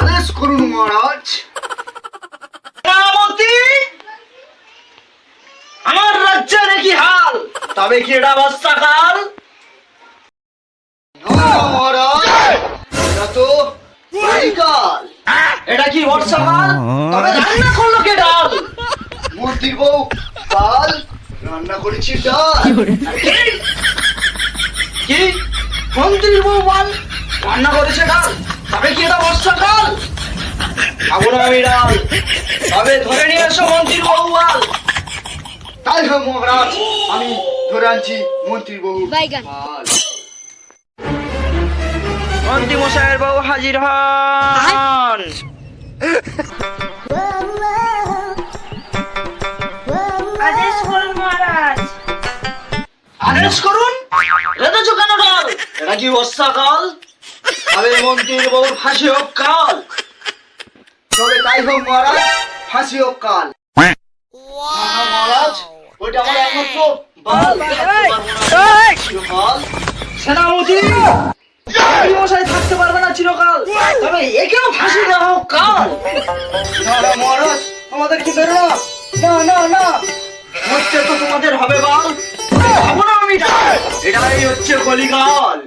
আদেশ করুন মহারাজ। আমার রাজ্যের কি হাল? তবে কি এটা বর্ষাকাল মহারাজ এটা তো বৈকাল এটা কি বর্ষাকাল তবে রান্না করল কে ডাল? মন্ত্রীর বউ কাল রান্না করেছি ডাল। কি? কি? মন্ত্রীর বউ বল রান্না করেছে ডাল তবে কি এটা বর্ষাকাল খাব না আমি ডাল তবে ধরে নিয়ে এসো মন্ত্রীর বউ বল তাই হোক মহারাজ আমি ধরে আনছি মন্ত্রীর বাইগান। মন্ত্রী মশাইয়ের বউ হাজির হন। আদেশ করুন মহারাজ। আদেশ করুন? ডাল এটা কি বর্ষাকাল তবে মন্ত্রীর বউ ফাঁসি হোক কাল। তবে তাই হোক মহারাজ ফাঁসি হোক কাল। না, না, মহারাজ ওইটা আমার একমাত্র বাল। সেনাপতি! মশাই থাকতে পারবে না চিরকাল। তবে একেও ফাঁসি দেওয়া হোক কাল। না না মহারাজ আমাদের কি বেরো না না না। না মরতে তো তোমাদের হবে বাল। খাব না আমি। ডাল এটাই হচ্ছে কলিকাল।